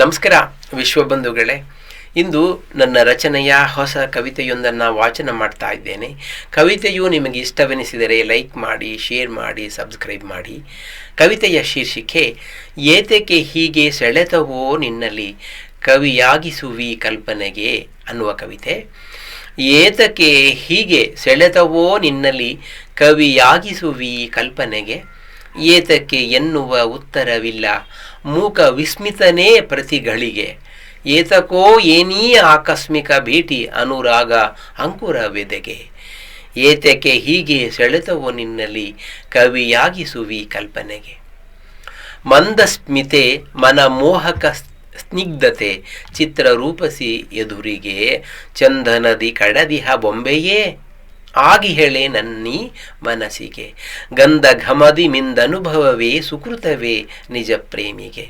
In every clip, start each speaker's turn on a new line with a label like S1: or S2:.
S1: ನಮಸ್ಕಾರ ವಿಶ್ವಬಂಧುಗಳೇ ಇಂದು ನನ್ನ ರಚನೆಯ ಹೊಸ ಕವಿತೆಯೊಂದನ್ನು ವಾಚನ ಮಾಡ್ತಾ ಇದ್ದೇನೆ. ಕವಿತೆಯು ನಿಮಗೆ ಇಷ್ಟವೆನಿಸಿದರೆ ಲೈಕ್ ಮಾಡಿ, ಶೇರ್ ಮಾಡಿ, ಸಬ್ಸ್ಕ್ರೈಬ್ ಮಾಡಿ. ಕವಿತೆಯ ಶೀರ್ಷಿಕೆ ಏತಕ್ಕೆ ಹೀಗೆ ಸೆಳೆತವೋ ನಿನ್ನಲ್ಲಿ, ಕವಿಯಾಗಿಸುವಿ ಕಲ್ಪನೆಗೆ ಅನ್ನುವ ಕವಿತೆ. ಏತಕ್ಕೆ ಹೀಗೆ ಸೆಳೆತವೋ ನಿನ್ನಲ್ಲಿ, ಕವಿಯಾಗಿಸುವಿ ಕಲ್ಪನೆಗೆ ಏತಕ್ಕೆ ಎನ್ನುವ ಉತ್ತರವಿಲ್ಲ. ಮೂಕ ವಿಸ್ಮಿತನೇ ಪ್ರತಿಗಳಿಗೆ ಏತಕೋ ಏನೀ ಆಕಸ್ಮಿಕ ಭೇಟಿ ಅನುರಾಗ ಅಂಕುರ ವೆದೆಗೆ ಏತಕ್ಕೆ ಹೀಗೆ ಸೆಳೆತವೋ ನಿನ್ನಲ್ಲಿ ಕವಿಯಾಗಿಸುವಿ ಕಲ್ಪನೆಗೆ. ಮಂದಸ್ಮಿತೆ ಮನಮೋಹಕ ಸ್ನಿಗ್ಧತೆ ಚಿತ್ರರೂಪಸಿ ಎದುರಿಗೆ. ಚಂದನದಿ ಕಡದಿಹ ಬೊಂಬೆಯೇ? ಆಗಿ ಹೇಳೆ ನನ್ನಿ ಮನಸ್ಸಿಗೆ. ಗಂಧ ಘಮದಿ ಮಿಂದನುಭವವೇ ಸುಕೃತವೇ ನಿಜ ಪ್ರೇಮಿಗೆ.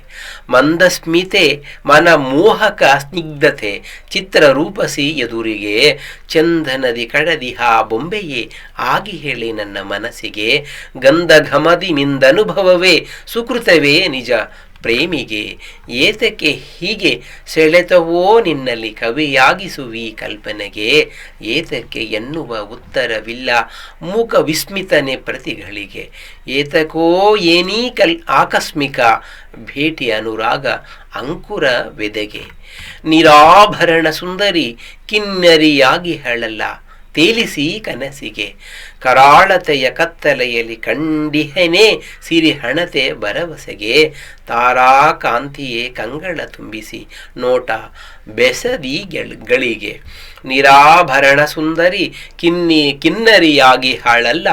S1: ಮಂದಸ್ಮಿತೆ ಮನ ಮೋಹಕ ಸ್ನಿಗ್ಧತೆ ಚಿತ್ರ ರೂಪಸಿ ಎದುರಿಗೆ. ಚಂದನದಿ ಕಡದಿಹ ಬೊಂಬೆಯೇ ಆಗಿ ಹೇಳಿ ನನ್ನ ಮನಸ್ಸಿಗೆ. ಗಂಧ ಘಮದಿ ಮಿಂದನುಭವವೇ ಸುಕೃತವೇ ನಿಜ ಪ್ರೇಮಿಗೆ, ಏತಕ್ಕೆ ಹೀಗೆ ಸೆಳೆತವೋ ನಿನ್ನಲ್ಲಿ ಕವಿಯಾಗಿಸುವಿ ಕಲ್ಪನೆಗೆ, ಏತಕ್ಕೆ ಎನ್ನುವ ಉತ್ತರವಿಲ್ಲ ಮೂಕ ವಿಸ್ಮಿತನೆ ಪ್ರತಿಗಳಿಗೆ. ಏತಕೋ ಏನೀ ಕಲ್ ಆಕಸ್ಮಿಕ ಭೇಟಿ ಅನುರಾಗ ಅಂಕುರ ವೆದೆಗೆ. ನಿರಾಭರಣ ಸುಂದರಿ ಕಿನ್ನರಿಯಾಗಿ ಹೇಳಲ್ಲ ತೇಲಿಸಿ ಕನಸಿಗೆ. ಕರಾಳತೆಯ ಕತ್ತಲೆಯಲ್ಲಿ ಕಂಡಿಹೆನೆ ಸಿರಿ ಹಣತೆ ಭರವಸೆಗೆ ತಾರಾ ಕಾಂತಿಯೇ ಕಂಗಳ ತುಂಬಿಸಿ ನೋಟ ಬೆಸದಿ ಗಳಿಗೆ. ನಿರಾಭರಣ ಸುಂದರಿ ಕಿನ್ನಿ ಕಿನ್ನರಿಯಾಗಿ ಹಾಳಲ್ಲ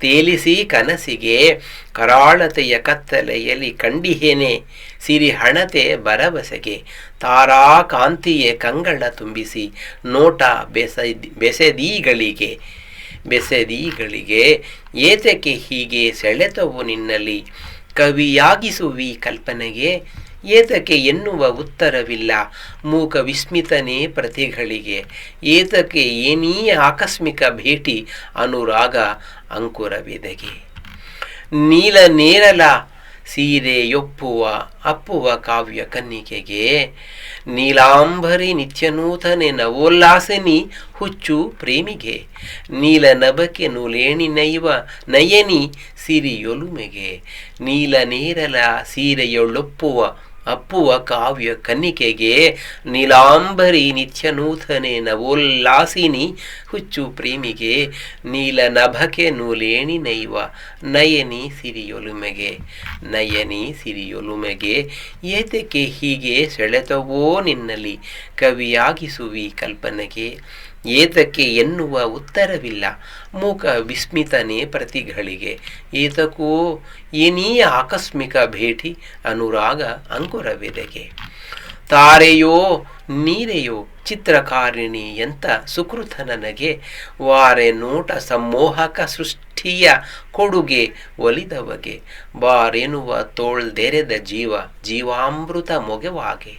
S1: ತೇಲಿಸಿ ಕನಸಿಗೆ ಕರಾಳತೆಯ ಕತ್ತಲೆಯಲ್ಲಿ ಕಂಡಿಹೇನೆ ಸಿರಿ ಹಣತೆ ಭರವಸೆಗೆ ತಾರಾ ಕಾಂತಿಯೇ ಕಂಗಳ ತುಂಬಿಸಿ ನೋಟ ಬೆಸದಿ ಬೆಸೆದೀಗಳಿಗೆ ಬೆಸೆದೀಗಳಿಗೆ, ಏತಕ್ಕೆ ಹೀಗೆ ಸೆಳೆತವು ನಿನ್ನಲ್ಲಿ? ಕವಿಯಾಗಿಸುವಿ ಕಲ್ಪನೆಗೆ, ಏತಕ್ಕೆ ಎನ್ನುವ ಉತ್ತರವಿಲ್ಲ? ಮೂಕ ವಿಸ್ಮಿತನೇ ಪ್ರತಿಗಳಿಗೆ, ಏತಕ್ಕೆ ಏನೀ ಆಕಸ್ಮಿಕ ಭೇಟಿ, ಅನುರಾಗ ಅಂಕುರವೆದೆಗೆ. ನೀಲ ನೇರಲ ಸೀರೆಯೊಪ್ಪುವ ಅಪ್ಪುವ ಕಾವ್ಯ ಕನ್ನಿಕೆಗೆ, ನೀಲಾಂಬರಿ ನಿತ್ಯನೂತನೆ ನವೋಲ್ಲಾಸನಿ ಹುಚ್ಚು ಪ್ರೇಮಿಗೆ, ನೀಲ ನಭಕ್ಕೆ ನೂಲೇಣಿ ನೈವ ನಯನಿ ಸಿರಿಯೊಲುಮೆಗೆ, ನೀಲ ನೇರಲ ಸೀರೆಯೊಳೊಪ್ಪುವ ಅಪ್ಪುವ ಕಾವ್ಯ ಕನ್ನಿಕೆಗೆ ನೀಲಾಂಬರಿ ನಿತ್ಯ ನೂತನೆ ನವೋಲ್ಲಾಸಿನಿ ಹುಚ್ಚು ಪ್ರೇಮಿಗೆ ನೀಲ ನಭಕೆ ನೂಲೇಣಿ ನೈವ ನಯನಿ ಸಿರಿಯೊಲುಮೆಗೆ ನಯನಿ ಸಿರಿಯೊಲುಮೆಗೆ ಏತಕ್ಕೆ ಹೀಗೆ ಸೆಳೆತವೋ ನಿನ್ನಲ್ಲಿ ಕವಿಯಾಗಿಸುವಿ ಕಲ್ಪನೆಗೆ. ಏತಕ್ಕೆ ಎನ್ನುವ ಉತ್ತರವಿಲ್ಲ, ಮೂಕ ವಿಸ್ಮಿತನೇ ಪ್ರತಿಗಳಿಗೆ ಏತಕೋ ಏನೀ ಆಕಸ್ಮಿಕ ಭೇಟಿ ಅನುರಾಗ ಅಂಕುರವಿದೆಗೆ. ತಾರೆಯೋ, ನೀರೆಯೋ, ಚಿತ್ರಕಾರಿಣಿ ಎಂತ ಸುಕೃತ ನನಗೆ ವಾರೆ ನೋಟ ಸಮ್ಮೋಹಕ ಸೃಷ್ಟಿಯ ಕೊಡುಗೆ ಒಲಿದವಗೆ. ಬಾರೆನುವ ತೋಳ್ದೆರೆದ ಜೀವ ಜೀವಾಮೃತ ಮೊಗೆವಾಗೆ.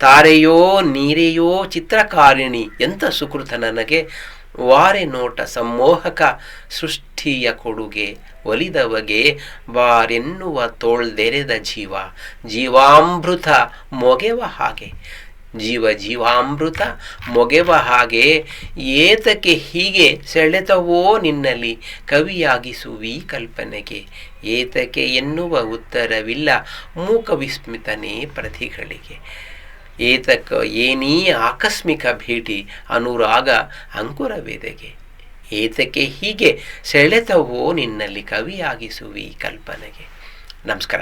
S1: ತಾರೆಯೋ, ನೀರೆಯೋ, ಚಿತ್ರಕಾರಿಣಿ ಎಂತ ಸುಕೃತ ನನಗೆ ವಾರೆ ನೋಟ ಸಮ್ಮೋಹಕ ಸೃಷ್ಟಿಯ ಕೊಡುಗೆ ಒಲಿದವಗೆ ಬಾರೆನ್ನುವ ತೋಳ್ದೆರೆದ ಜೀವ. ಜೀವಾಮೃತ ಮೊಗೆವ ಹಾಗೆ. ಜೀವ ಜೀವಾಮೃತ ಮೊಗೆವ ಹಾಗೆ. ಏತಕ್ಕೆ ಹೀಗೆ ಸೆಳೆತವೋ ನಿನ್ನಲ್ಲಿ ಕವಿಯಾಗಿಸುವಿ ಕಲ್ಪನೆಗೆ. ಏತಕ್ಕೆ ಎನ್ನುವ ಉತ್ತರವಿಲ್ಲ ಮೂಕ ವಿಸ್ಮಿತನೇ ಪ್ರತಿಗಳಿಗೆ. ಏತಕ ಏನೀ ಆಕಸ್ಮಿಕ ಭೇಟಿ ಅನುರಾಗ ಅಂಕುರವೆದೆಗೆ. ಏತಕ್ಕೆ ಹೀಗೆ ಸೆಳೆತವೋ ನಿನ್ನಲ್ಲಿ ಕವಿಯಾಗಿಸುವಿ ಕಲ್ಪನೆಗೆ. ನಮಸ್ಕಾರ.